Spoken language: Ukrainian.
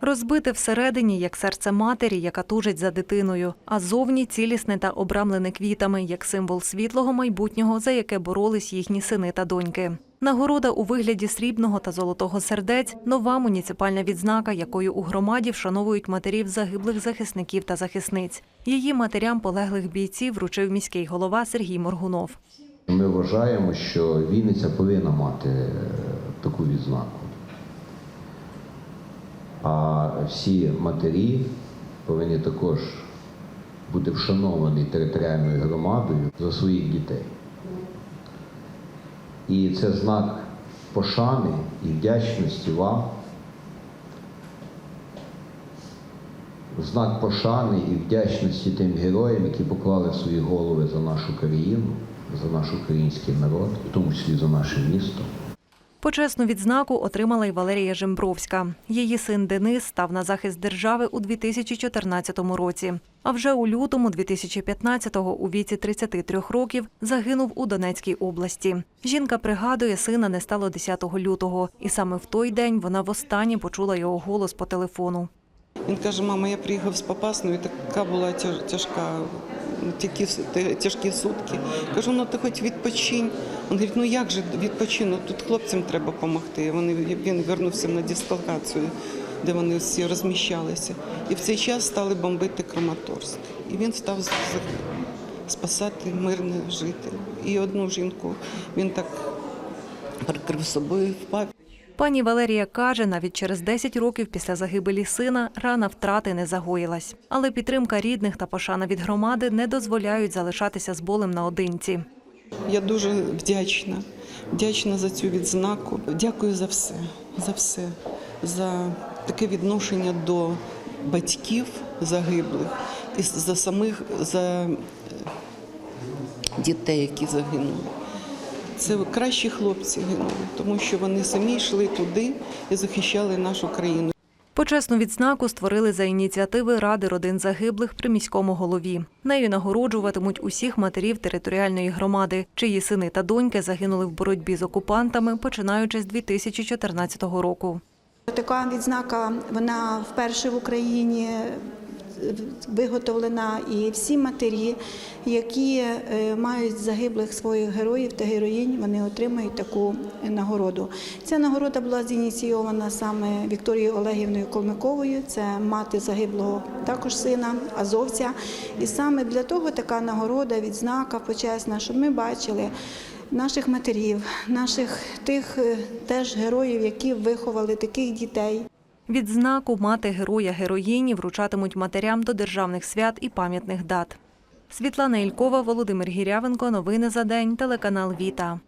Розбите всередині, як серце матері, яка тужить за дитиною, а зовні цілісне та обрамлене квітами, як символ світлого майбутнього, за яке боролись їхні сини та доньки. Нагорода у вигляді срібного та золотого сердець нова муніципальна відзнака, якою у громаді вшановують матерів загиблих захисників та захисниць. Її матерям полеглих бійців вручив міський голова Сергій Моргунов. Ми вважаємо, що Вінниця повинна мати е, таку відзнаку. А всі матері повинні також бути вшановані територіальною громадою за своїх дітей. І це знак пошани і вдячності вам. Знак пошани і вдячності тим героям, які поклали свої голови за нашу країну, за наш український народ, в тому числі за наше місто. Почесну відзнаку отримала й Валерія Жембровська. Її син Денис став на захист держави у 2014 році. А вже у лютому 2015-го, у віці 33 років, загинув у Донецькій області. Жінка пригадує, сина не стало 10 лютого, і саме в той день вона востаннє почула його голос по телефону. Він каже, мама, я приїхав з Попасної, така була тяж- тяжка, такі тяжкі сутки. Кажу, ну ти хоч відпочинь. Він говорить, ну як же відпочину? Тут хлопцям треба допомогти. Вони, він вернувся на дислокацію, де вони всі розміщалися. І в цей час стали бомбити Краматорськ. І він став спасати мирних жителів. І одну жінку він так прикрив собою, впав. Пані Валерія каже, навіть через 10 років після загибелі сина рана втрати не загоїлась. Але підтримка рідних та пошана від громади не дозволяють залишатися з болем наодинці. Я дуже вдячна, вдячна за цю відзнаку. Дякую за все, за все, за таке відношення до батьків загиблих і за самих за дітей, які загинули. Це кращі хлопці гинули, тому що вони самі йшли туди і захищали нашу країну. Почесну відзнаку створили за ініціативи Ради родин загиблих при міському голові. Нею нагороджуватимуть усіх матерів територіальної громади, чиї сини та доньки загинули в боротьбі з окупантами, починаючи з 2014 року. Така відзнака вона вперше в Україні виготовлена, і всі матері, які е, мають загиблих своїх героїв та героїнь, вони отримають таку нагороду. Ця нагорода була зініційована саме Вікторією Олегівною Колмиковою, це мати загиблого також сина, азовця. І саме для того така нагорода, відзнака почесна, щоб ми бачили наших матерів, наших тих е, теж героїв, які виховали таких дітей. Відзнаку мати героя героїні вручатимуть матерям до державних свят і пам'ятних дат. Світлана Ількова, Володимир Гірявенко. Новини за день. Телеканал Віта.